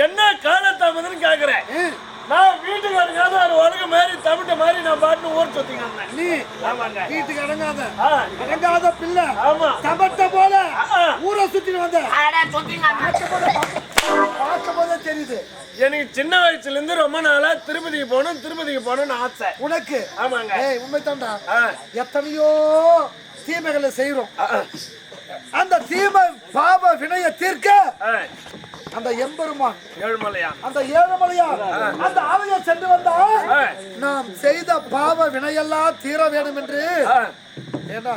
என்ன காலத்தாமதுன்னு கேக்குறேன். நான் வீட்டுக்கு அடங்காத ஒரு உலக மாதிரி தமிழ்ட்ட மாதிரி நான் பாட்டு ஊர் சுத்திங்க நீ ஆமாங்க. வீட்டுக்கு அடங்காத ஆ, அடங்காத பிள்ளை. ஆமா. தமட்ட போல. ஆ. ஊரை சுத்திட்டு வந்த. அட சுத்திங்க. பார்க்கும் போதே தெரியுது. எனக்கு சின்ன வயசுல இருந்து ரொம்ப நாளா திருப்பதிக்கு போகணும் திருப்பதிக்கு போகணும்னு ஆசை. உனக்கு? ஆமாங்க. ஏய் உண்மைதான்டா. ஆ, எத்தனையோ தீமைகளை செய்யறோம் ஆ, அந்த தீமை பாவ வினைய தீர்க்க ஆ, அந்த எம்பெருமான். ஏழுமலையா அந்த ஏழுமலையா அந்த ஆலயம் சென்று வந்தா ஆ, நாம் செய்த பாவ வினையெல்லாம் தீர வேண்டும் என்று ஏன்னா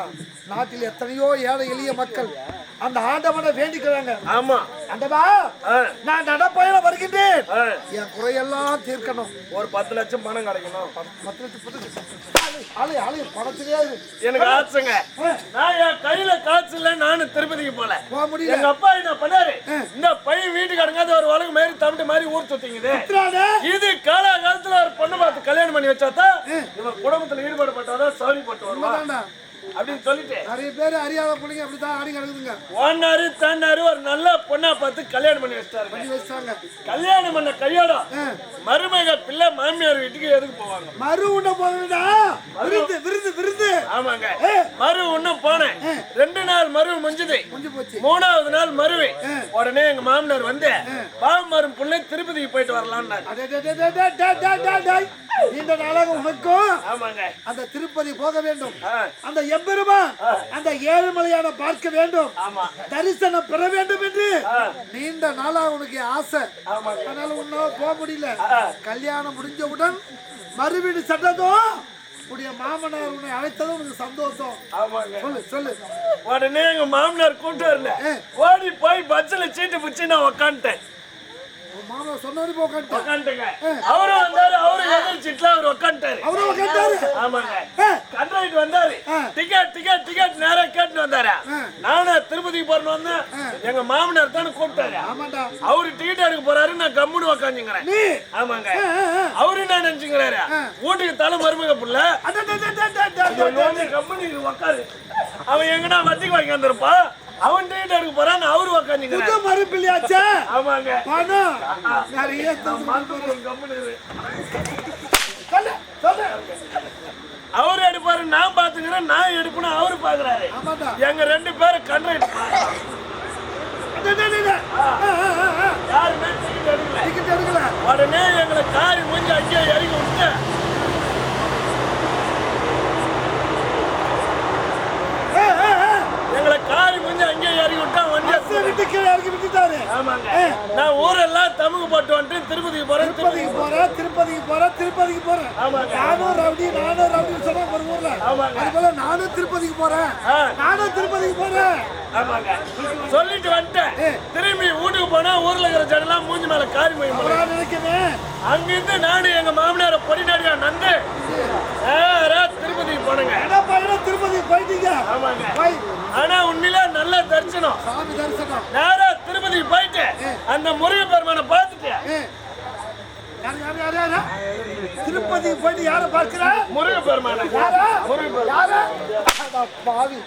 நாட்டில் எத்தனையோ ஏழை எளிய மக்கள் அந்த ஆண்டவனை வேண்டிக்கிறாங்க. ஆமா. ஆண்டவா நான் நடப்பயணம் வருகின்றேன். என் குறையெல்லாம் தீர்க்கணும். ஒரு பத்து லட்சம் பணம் கிடைக்கணும். பத்து லட்சம் இரு. எனக்கு ஆசைங்க ஆ, நான் என் கையில காசு இல்ல நானும் திருப்பதிக்கு போல. போக முடியல. எங்க அப்பா என்ன பண்ணாரு? இந்த பையன் வீட்டுக்கு ஒரு உலகம் மாதிரி தமிழ் மாதிரி ஊர் சுத்திங்குது. இது காலகாலத்துல ஒரு பொண்ணு பார்த்து கல்யாணம் பண்ணி வச்சாதான் இவன் குடும்பத்துல ஈடுபாடு பட்டாதான் சௌரியப்பட்டு வருவான். உண்மைதான்டா. அப்படின்னு சொல்லிட்டு. நிறைய பேர் அறியாத பிள்ளைங்க அப்படித்தான் ஆடி கிடக்குதுங்க. ஓனாரு தன்னாரு ஒரு நல்ல பொண்ணா பார்த்து கல்யாணம் பண்ணி வச்சிட்டாரு. பண்ணி வச்சாங்க கல்யாணம் பண்ண கையோட ஆ. மருமக பிள்ளை மாமியார் வீட்டுக்கு எதுக்கு போவாங்க? மறு உண்ண போகுதுடா விருது விருது விருது ஆமாங்க. மறு ஒண்ணும் போனேன். ரெண்டு நாள் மறு முடிஞ்சது மூணாவது நாள் மறுவை. உடனே எங்க மாமனார் வந்து பாவமரும் பிள்ளை திருப்பதிக்கு போயிட்டு வரலாம்னாரு இந்த நாளாக உனக்கும் அந்த திருப்பதி போக வேண்டும். அந்த எம்பெருமான் அந்த ஏழுமலையான பார்க்க வேண்டும். தரிசனம் பெற வேண்டும் என்று நீண்ட நாளாக உனக்கு ஆசை. அதனால உன்னால போக முடியல. கல்யாணம் முடிஞ்சவுடன் மறுவீடு சென்றதும் உடைய மாமனார் உன்னை அழைத்ததும் உனக்கு சந்தோஷம். சொல்லு சொல்லு. உடனே எங்க மாமனார் கூட்டு வரல. ஓடி போய் பஸ்ல சீட்டு பிடிச்சி நான் உக்காந்துட்டேன். மாமா சொன்னோடி போக்கட்ட அவரும் வந்தாரு அவரு எதிர்ச்சிட்டுல அவர் உட்காந்துட்டாரு அவரும் ஆமாங்க. கண்ட்ரைட் வந்தாரு. டிக்கெட் டிக்கெட் டிக்கெட் நேரா கேட்டு வந்தாரு. நானும் திருப்பதிக்கு போறேன்னு வந்தேன். எங்க மாமனார் தானே கூப்பிட்டாரு. அவரு டிக்கெட் எடுக்க போறாரு நான் கம்முன்னு உட்காந்துங்கிறேன் ஆமாங்க. அவரு என்ன நினைச்சுங்கிறாரு வீட்டுக்கு தலை மருமக புள்ள. கம்முன்னு உட்காரு அவன் எங்கன்னா வட்டிக்கு வாங்கி வந்திருப்பான்? அவன் ட்ரீட் எடுக்க போறான் அவரு உக்காந்து புது மறுப்பு இல்லையாச்சா? ஆமாங்க. பணம் நிறைய அவர் எடுப்பாரு நான் பாத்துக்கிறேன் நான் எடுப்பேன் அவரு பாக்குறாரு. எங்க ரெண்டு பேரும் கண்ணு யாருமே உடனே எங்களை காரி முடிஞ்சு அங்கேயே இறங்கி விட்டு எங்களை காரி மூஞ்சி அங்கேயே இறக்கி விட்டா பஸ்ஸை விட்டு கீழே இறக்கி விட்டுட்டாரு. ஆமாங்க. நான் ஊரெல்லாம் தமிழ் பாட்டு வந்துட்டு திருப்பதிக்கு போறேன் திருப்பதிக்கு போறேன் திருப்பதிக்கு போறேன் திருப்பதிக்கு போறேன். நானும் ரவுடி நானும் ரவுடின்னு சொன்னா ஒரு ஊர்ல. ஆமாங்க. அது போல நானும் திருப்பதிக்கு போறேன். நானும் திருப்பதிக்கு போறேன். சொல்லிட்டு வந்துட்டேன். திரும்பி வீட்டுக்கு போனா ஊர்ல இருக்கிற ஜனெல்லாம் மூஞ்சி மேல காரி போய் நான் நினைக்கிறேன் அங்கிருந்து நானும் எங்க மாமனார பொடிநாடியா நந்து திருப்பதி போனங்க. பயணம் திருப்பதி போயிட்டீங்க. ஆமாங்க. ஆனா உண்மையில நல்ல தரிசனம். சாமி தரிசனம். நேரா திருப்பதி போயிட்டு அந்த முருக பெருமானை பார்த்துட்டு. திருப்பதி போயிட்டு யார பார்க்கிற? முருக பெருமான. பாவி.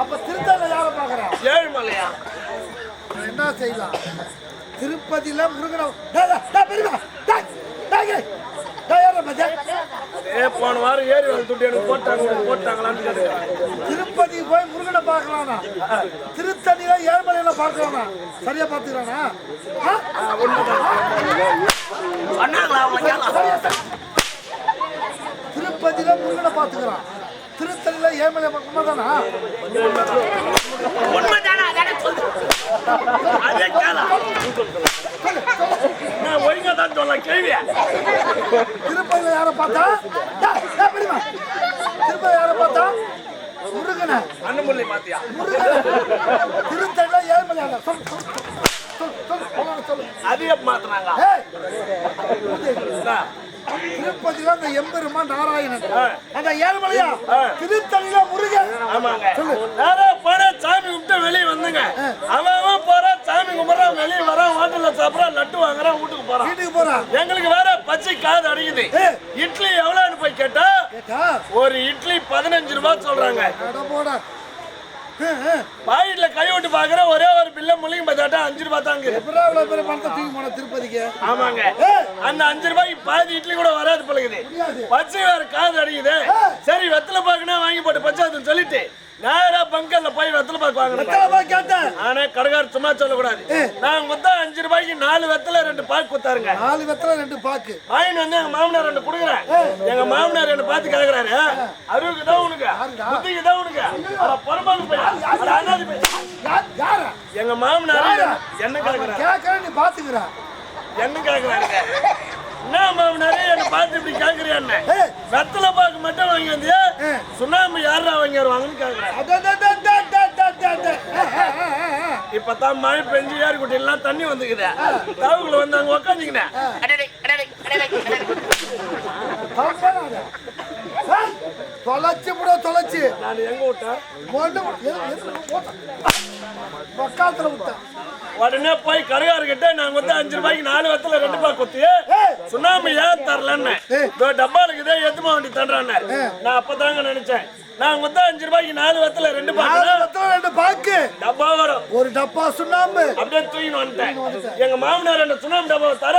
அப்ப திருத்தல யார பாக்குறேன் ஏழுமலையா? என்ன செய்யலாம்? திருப்பதியில முருகன போன வாரம் ஏறி வந்து துட்டி எனக்கு போட்டாங்க போட்டாங்களான்னு திருப்பதி போய் முருகனை பார்க்கலாம்னா திருத்தணியில ஏழுமலையில பார்க்கலாம்னா சரியா பாத்துக்கிறானா திருப்பதியில முருகனை பார்த்துக்கிறான். திருத்தல்ல ஏமலை உண்மைதானா உண்மைதானா? அதான சொல்லு அதே கேளா. நான் ஒழுங்கா தான் சொல்ல கேள்வியா திருப்பதியில யார பார்த்தா? பெரியமா திருப்பதி யார பார்த்தா? முருகன. அண்ணமுல்லை மாத்தியா? முருகன. திருத்தல்ல ஏமலை சொல் மாத்தினாங்க? திருப்பதியில அந்த எம்பெருமான் நாராயணன். அந்த ஏழுமலையா? திருத்தணியில முருகன். ஆமாங்க போனா சாமி கும்பிட்டு வெளியே வந்தங்க. அவன் போறான் சாமி கும்பிட்றான் வெளியே வரான் ஹோட்டல்ல சாப்பிட்றான் லட்டு வாங்குறான் வீட்டுக்கு போறான் வீட்டுக்கு போறான் எங்களுக்கு வேற பச்சை காது அடிக்குது. ஏய். இட்லி எவ்வளவுன்னு போய் கேட்டா ஒரு இட்லி பதினஞ்சு ரூபாய் சொல்றாங்க. பாக்கெட்ல கை விட்டு பாக்குறேன் ஒரே ஒரு பில்ல முள்ளிங்க பார்த்தாட்டா அஞ்சு ரூபாய் தாங்க எப்படா இவ்வளவு பெரிய பணத்தை தூக்கி போன திருப்பதிக்கு? ஆமாங்க. அந்த அஞ்சு ரூபாய்க்கு பாதி இட்லி கூட வராது பழகுது. பச்சை வேற காது அடிக்குது. சரி வெத்தலை பாக்குனா வாங்கி போட்டு பச்சாதுன்னு சொல்லிட்டு நேரா பங்கல்ல போய் வெத்தலை பாக்கு வெத்தலை போய் கேட்டேன். ஆனா கடைக்காரர் சும்மா சொல்லக்கூடாது. நான் மொத்தம் அஞ்சு ரூபாய்க்கு நாலு வெத்தலை ரெண்டு பாக்கு கொடுத்தாருங்க. நாலு வெத்தலை ரெண்டு பாக்கு. வாங்கிட்டு வந்து எங்க மாமனார் ரெண்டு கொடுக்குறேன். எங்க மாமனார் என்ன பார்த்து கேக்குறாரு. அருவுக்கு தான் உனக்கு. புத்திக்கு தான் உனக்கு. பரமாக்கு போய். அண்ணாதி போய். எங்க மாமனார் என்ன கேக்குறாரு? கேட்கற நீ பாத்துக்கிற. என்ன கேக்குறாருங்க என்ன மாமனாரே என்ன பார்த்து இப்படி கேக்குறியான்னு. ஏய். வெத்தலை பாக்கு மட்டும் வாங்கி வந்தியா சுண்ணாம்பு யாரா வாங்கி வருவாங்கன்னு கேக்குறாரு இப்பதான் மழை பெஞ்சு குட்டிலாம் தண்ணி வந்துக்குது. தவுக்குள்ள வந்து அங்க உக்காந்துக்கினேன். அடடே அடடே அடடே அடடே. தொலைச்சு புட தொலைச்சு. நான் எங்க விட்டேன்? பக்காத்துல விட்டேன். உடனே போய் கருகாருக்கிட்ட நான் வந்து அஞ்சு ரூபாய்க்கு நாலு வத்துல ரெண்டு பாக்கு குத்தி சுண்ணாம்பு ஏன் தரலன்னு? இதோ டப்பா இருக்குது எத்துமா வண்டி தண்டான்னு நான் அப்பதாங்க நினைச்சேன். நான் வந்து அஞ்சு ரூபாய்க்கு நாலு வத்துல ரெண்டு நாலு பாக்கு. டப்பா வரும். ஒரு டப்பா சுண்ணாம்பு. அப்படியே தூக்கின்னு வந்துட்டேன். எங்க மாமனார் என்ன சுண்ணாம்பு டப்பாவை தர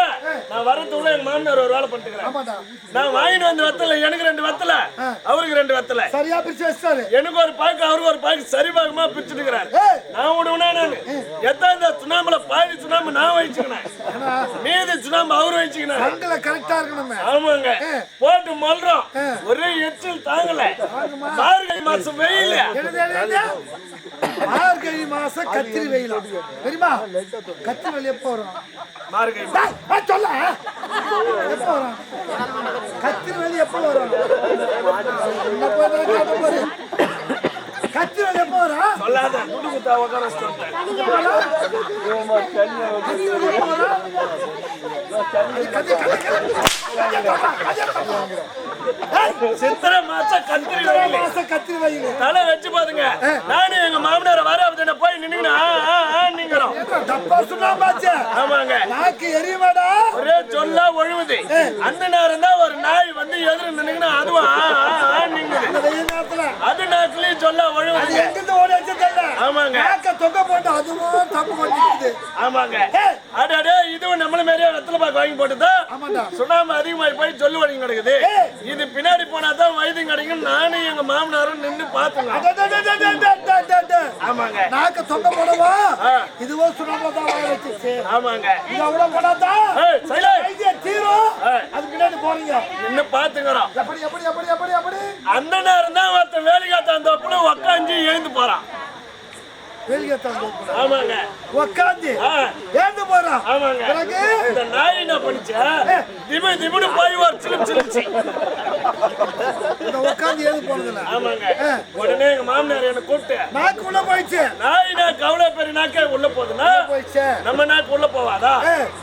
நான் வரதுக்குள்ள எங்க மாமனார் ஒரு வேலை ஆமாடா. நான் வாங்கிட்டு வந்து வெத்தல எனக்கு ரெண்டு வெத்தல அவருக்கு ரெண்டு வெத்தல. சரியா பிரிச்சு வச்சிட்டாரு. எனக்கு ஒரு பாக்கு அவருக்கு ஒரு பாக்கு சரி பாகமா பிரிச்சுட்டுக்கிறாரு ஏய். நான் விடுவேனா நானு? எத்தான் இந்த சுண்ணாம்புல பாதி சுண்ணாம்பு நான் வச்சுக்கினேன். மீதி சுண்ணாம்பு அவரு வச்சுக்கினாரு. கண்களை கரெக்டா இருக்கணுமே. ஆமாங்க. போட்டு மல்றோம். ஒரே எச்சில் தாங்கல. மார்கழி மாசம் வெயில்? மார்கழி மாசம் கத்திரி வெயில் தெரியுமா கத்திரி வெயில் எப்போ வரும் சொல்ல எப்போ வரும் கத்திரி வெயில் எப்போ வரும். கத்திரி வெயில் எப்போ வரும் சொல்லாத குடு குத்தா உட்கார வச்சுட்டு கத்திரி சித்திரை மாசம் கத்திரி மாசம் கத்திரி வெயில். தலை வச்சு பாருங்க நானும் எங்க மாமனார வர அவர்கிட்ட போய் நின்னுங்கண்ணா நீங்கிறோம். டப்பா சுண்ணாம்பாச்சு ஆமாங்க. நாக்கு எரியுமாடா? ஒரே சொல்லா ஒழுகுது. அந்த நேரம் தான் ஒரு நாய் வந்து எதிர நின்னுங்கன்னா அதுவும் நேரத்துல. அது நாக்குலயும் சொல்ல அது ஒழுகுது. எங்கிருந்து ஓடி வச்சு ஆமாங்க. நாக்க தொங்க போட்டு அதுவும் தப்பு பண்ணிக்குது. ஆமாங்க. அடடே இதுவும் நம்மள மாதிரியே வெத்தலை பாக்கு வாங்கி போட்டுதா சுண்ணாம்பு அதிகமாகி போய் சொல்லு வழி கிடக்குது. இது பின்னாடி போனா தான் வைத்தியம் கிடைக்கும். நானும் எங்க மாமனாரும் நின்னு பாத்துங்க. ஆமாங்க. நாக்க தொங்க போடவா. இதுவோ சுண்ணாம்பு தான் வாய வச்சிச்சு ஆமாங்க. இது அவ்வளவு. வைத்தியம் தீரும். அது பின்னாடி போறீங்க. நின்னு பாத்துக்கிறோம் எப்படி எப்படி எப்படி எப்படி எப்படி? அந்த நேரம் தான் ஒருத்தன் வேலைக்காத்த அந்த அப்புறம் உக்காஞ்சி எழுந்து போறான். வெளியே ஆமாங்க. ஆ, ஏந்து போறான் ஆமாங்க. பிறகு? இந்த நாய் என்ன பண்ணுச்சு? திமு திமுன்னு போய் ஒரு சிலிம் சிலிச்சு இந்த உக்காந்து ஏந்து போனதுல ஆமாங்க. உடனே எங்க மாமனார் என்ன கூப்பிட்டு நாக்கு உள்ள போயிடுச்சு. நாய் பெரிய நாக்கே உள்ள போகுதுன்னா போயிடுச்சு. நம்ம நாக்கு உள்ள போவாதா.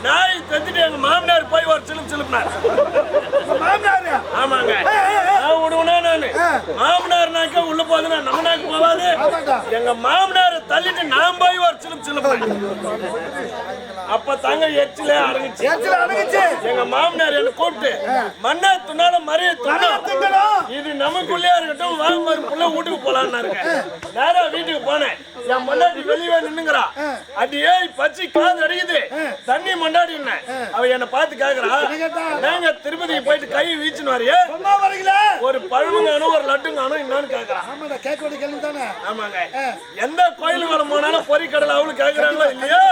நாய் தந்துட்டு எங்க மாமனார் போய் ஒரு சிலிம் சிலிப்னார் உங்க மாமனாரு? ஆமாங்க. நான் விடுவேனா நானு? ஆ. மாமனார் நாக்கே உள்ள போகுதுன்னா நம்ம நாக்கு போவாது. எங்க மாமனார் நான் போய் ஒரு சிலிம் சிலிப்னேன் அப்ப தாங்க எச்சிலே அடங்குச்சு. எரிச்சல் அடங்குச்சு. எங்க மாமனார் என்ன கூப்பிட்டு மண்ணா துணாலும் மறைய துணா இது நமக்குள்ளே இருக்கட்டும் வாங்க மாதிரி புள்ள வீட்டுக்கு போலான்னு நேரா வீட்டுக்கு போனேன். என் மண்டாட்டி வெளியே நின்னுங்கிறா. அடி ஏய் பச்சை காது அடிக்குது. தண்ணி மண்டாடி அவ என்ன பார்த்து கேக்குறா கேட்டா? நாங்க திருப்பதிக்கு போயிட்டு கை வீச்சுன்னு வரையே? ஒரு பழமுங்கானும் ஒரு லட்டுங்கானும் என்னன்னு கேக்குறா. ஆமாங்க. எந்த கோயிலுக்கு போனாலும் பொறிக்கடலை அவளு கேக்குறாங்களோ இல்லையோ?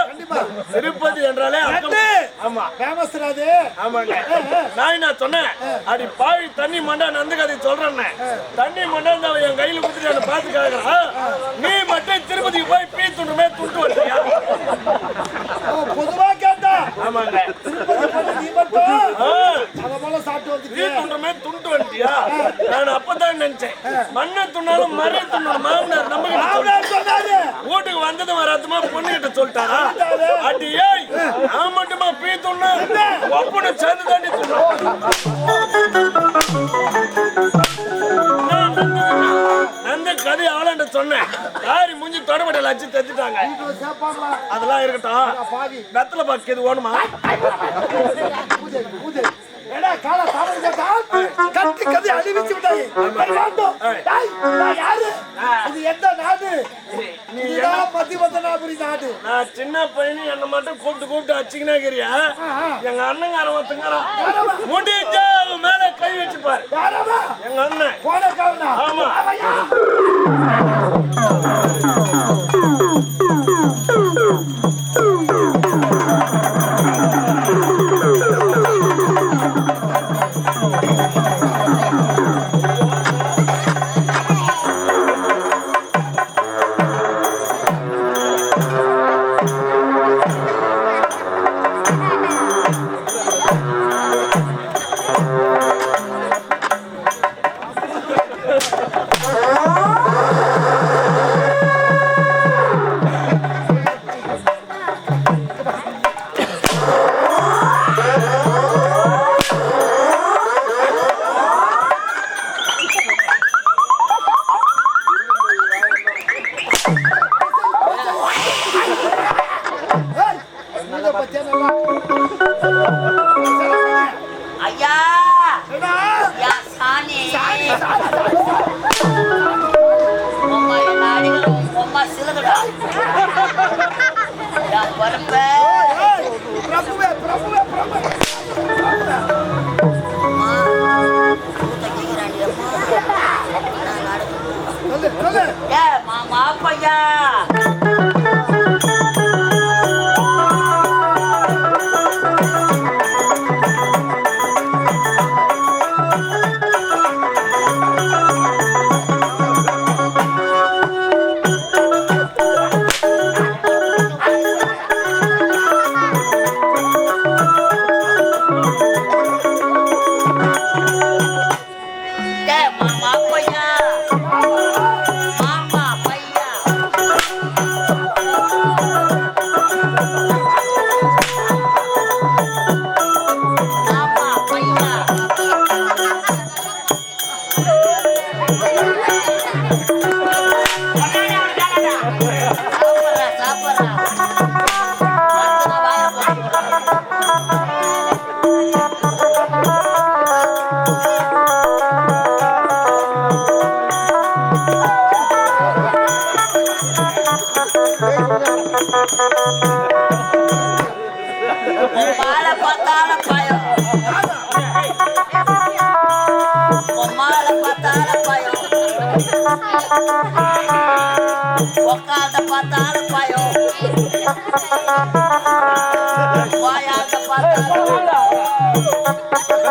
திருப்பதி என்றாலே அக்கம். ஆமா. ஃபேமஸ் அது. ஆமாங்க. நான் என்ன சொன்னேன்? அடி பாவி தண்ணி மண்டா நந்து கதை சொல்றேன்னு. தண்ணி மண்டா இந்த என் கையில குடுத்துட்டு என்ன பார்த்து கேக்குறா நீ மட்டும் திருப்பதிக்கு போய் பீ துண்டுமே துண்டு அவன் பொதுவா கேட்டா ஆமாங்க. திருப்பதி போட்டு நீ மட்டும். ஆ, அத போல சாப்பிட்டு பீ வந்துட்டு துண்டுமே துண்டு வந்துட்டியா நான் அப்பதான் நினைச்சேன். மண்ணை துண்ணாலும் மறை துண்ணாலும் மாமனார் நம்ம மாமனார் சொன்னாரு. வீட்டுக்கு வந்ததும் வராதுமா? பொண்ணு கிட்ட சொல்லிட்டாரா. அடி ஏய் நான் மட்டுமா பீ துண்ணு ஒப்பனை சேர்ந்து தாண்டி நந்த கதை அவளாண்ட சொன்னேன். யாரி மூஞ்சி தொடபடல அச்சு தச்சுட்டாங்க அதெல்லாம் இருக்கட்டும். வெத்தலை பாக்கு இது ஓணுமா கத்தி வேண்டும் டேய் நான் யாரு? இது எந்த நாடு? நீ எல்லாம் மத்தியபத்தனாபுரி நாடு. நான் சின்ன பையனு என்ன மட்டும் கூப்பிட்டு கூப்பிட்டு அச்சிக்கினாக்கிறியா எங்க அண்ணங்காரன் ஒருத்தங்காரன் முடிஞ்ச மேல கை வச்சுப்பாரு. எங்க அண்ணன். ஆமா.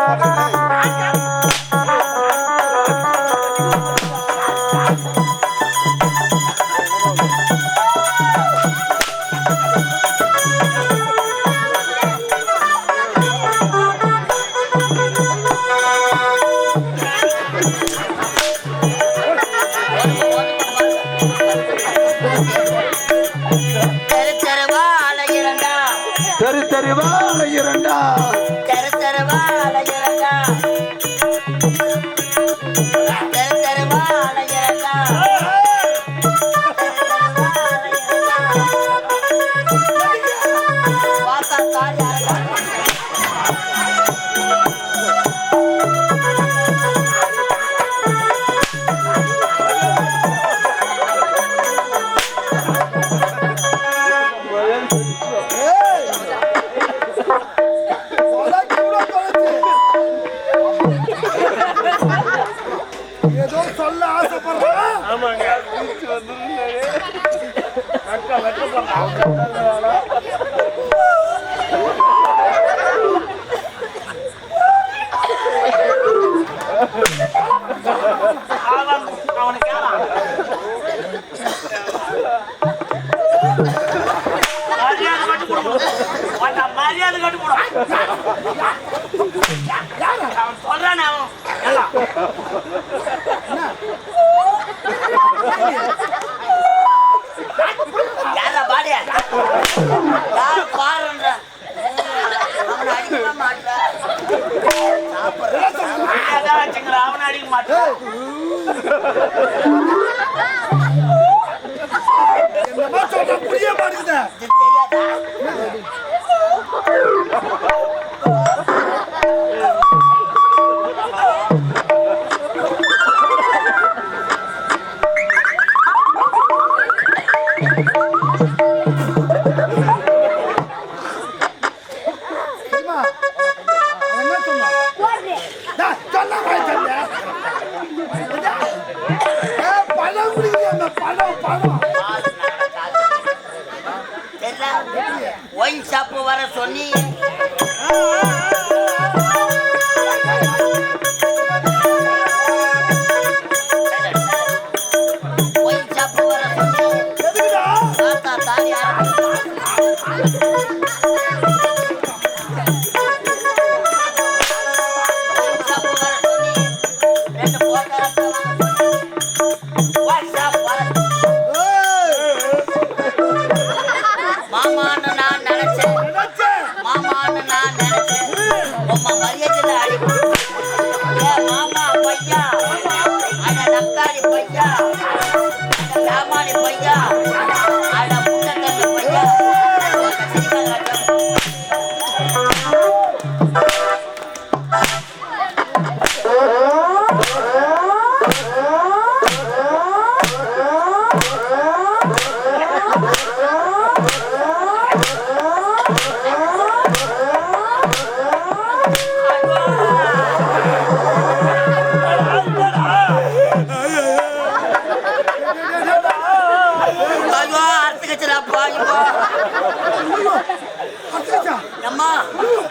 I don't know. ಕಾಲ மரியாதை கட்டு போடும் அவன் சொல்றான் அவன். யாரா பாடியா? அடிக்க மாட்டான்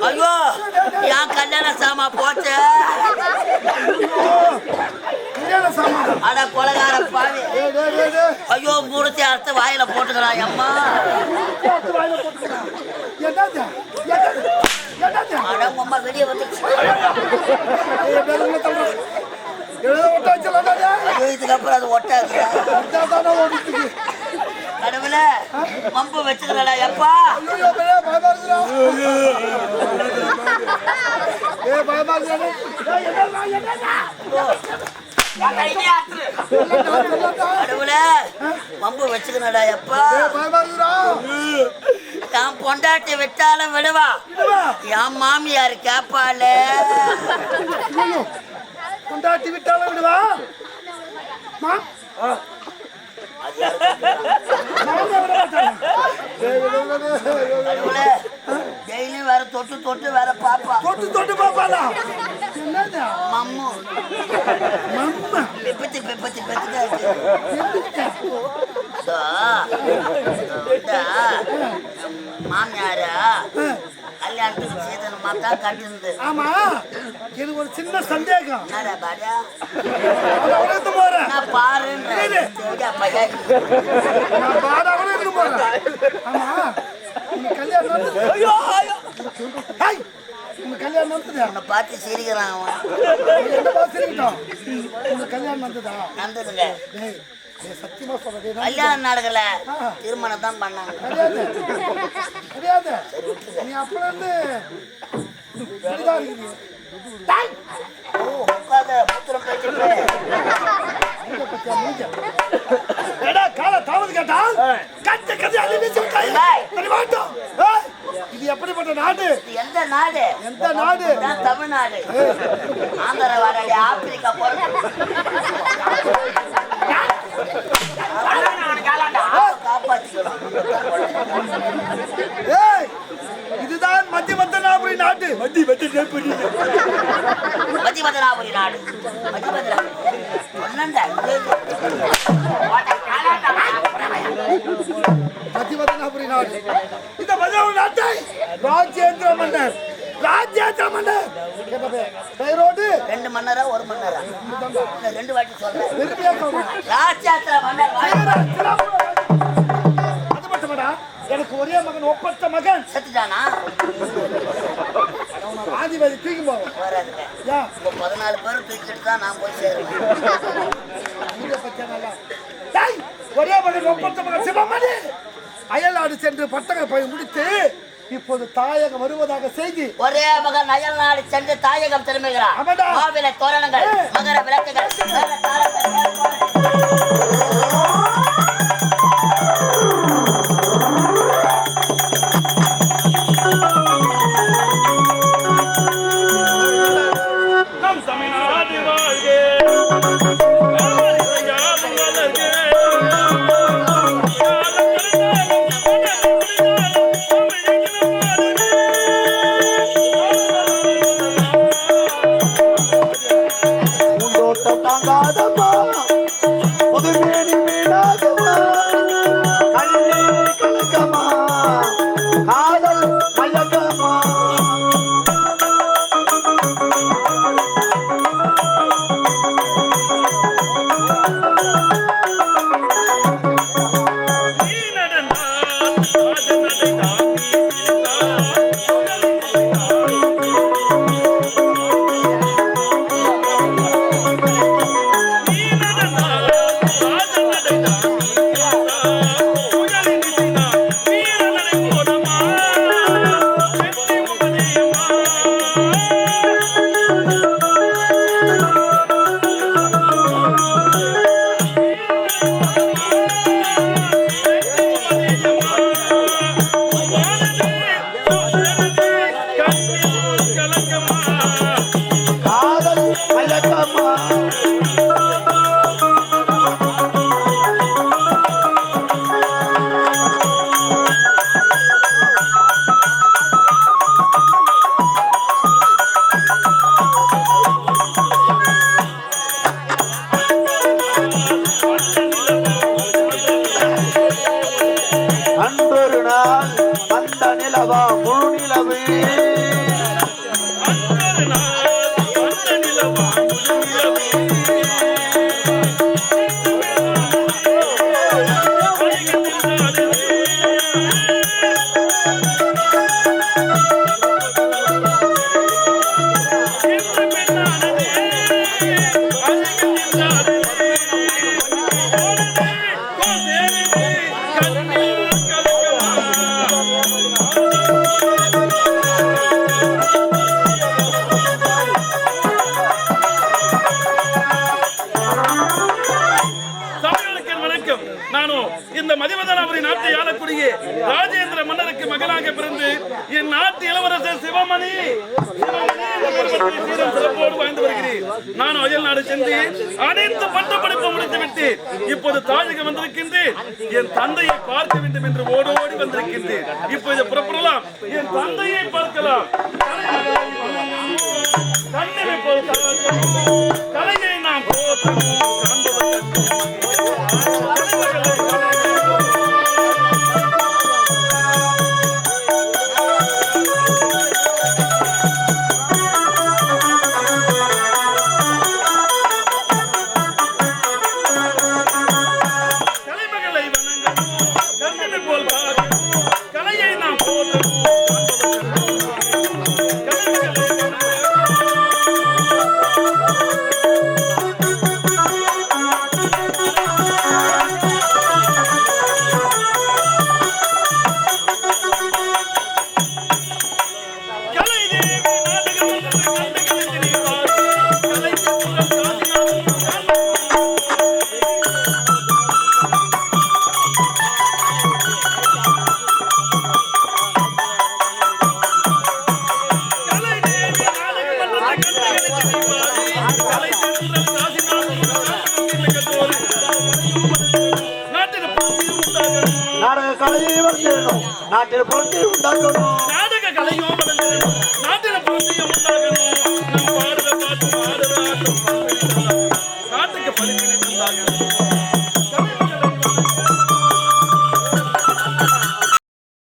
ஐயோ என் கல்யாண சாமா போச்சு. அட கொலகார பாவி. ஐயோ மூணுத்தி அறுத்து வாயில போட்டுக்கிறான் அம்மா. போட்டுக்கலாம். அட அம்மா வெளியே வந்துச்சு ஒட்ட இதுக்கப்புறம் அது ஒட்டாது. கடவுள மம்பு வச்சுக்கிறடா எப்பா. கடவுள மம்பு வச்சுக்கிறடா எப்பா. என் பொண்டாட்டி விட்டாலும் விடுவா? என் மாமியார் கேப்பாளே ஐயோ, கொண்டாட்டி விட்டாலும் விடுவா மா டெய்லி வேற தொட்டு தொட்டு வேற பாப்பா. தொட்டு தொட்டு பாப்பாளா? என்னது? மம்மு. மம்மா. பிப்பத்தி பிப்பத்தி பிப்பத்தி. So, இந்த மாமியாரா? கல்யாணத்துக்கு சீதனமா தான் கட்டிருந்து ஆமா எனக்கு ஒரு சின்ன சந்தேகம். உடைத்து போறேன் பாருன்ற கல்யாணம் கல்யாணம் நடந்ததா? உன்னை பார்த்து சிரிக்கிறான் அவன். என்ன பாசிருக்கட்டும் உங்க கல்யாணம் நடந்ததா? நடந்ததுங்க. கல்யாணம் நடக்கல. திருமணம் தான் பண்ணாங்க. நீ அப்பல இருந்து இது எப்படிப்பட்ட நாடு? இது எந்த நாடு? எந்த நாடு? தமிழ்நாடு. ஆந்திர வாடாடி ஆப்பிரிக்கா ஏய், இதுதான் மத்திய மத்தனாபுரி நாடு. மத்திய மத்தனாபுரி மதிமதனாபுரி நாடு. மதிமதனாபுரி ஒன்னண்டா மத்திய மத்தனாபுரி நாடு. இந்த மத்திய நாட்டை ராஜேந்திர மன்னர் ராஜேந்திர மன்னர் கேட்டப்பே, பெயரோடு ரெண்டு மணி நேரம் ஒரு மணி நேரம் ரெண்டு வாட்டி சொல்றேன். ராஜாத்திர மன்னர் எனக்கு ஒரே மகன் ஒப்பற்ற மகன். செத்துட்டானா? ஆதிபதி தூக்கி போவோம். வராதுங்க. இப்போ பதினாலு பேர் தூக்கிட்டு தான் நான் போய் சேருவேன். ஒரே மகன் ஒப்பற்ற மகன். சிவமணி. அயல்நாடு சென்று பட்டக பயிர் முடித்து இப்போது தாயகம் வருவதாக செய்தி. ஒரே மகன் அயல் நாடு சென்று தாயகம் திரும்புகிறார். மாவிலை தோரணங்கள் மகர விளக்குகள் இங்கே புறப்படலாம். என் தந்தையை பார்க்கலாம். தந்தையை பார்க்கலாம் தலையை நாம் போற்றணும்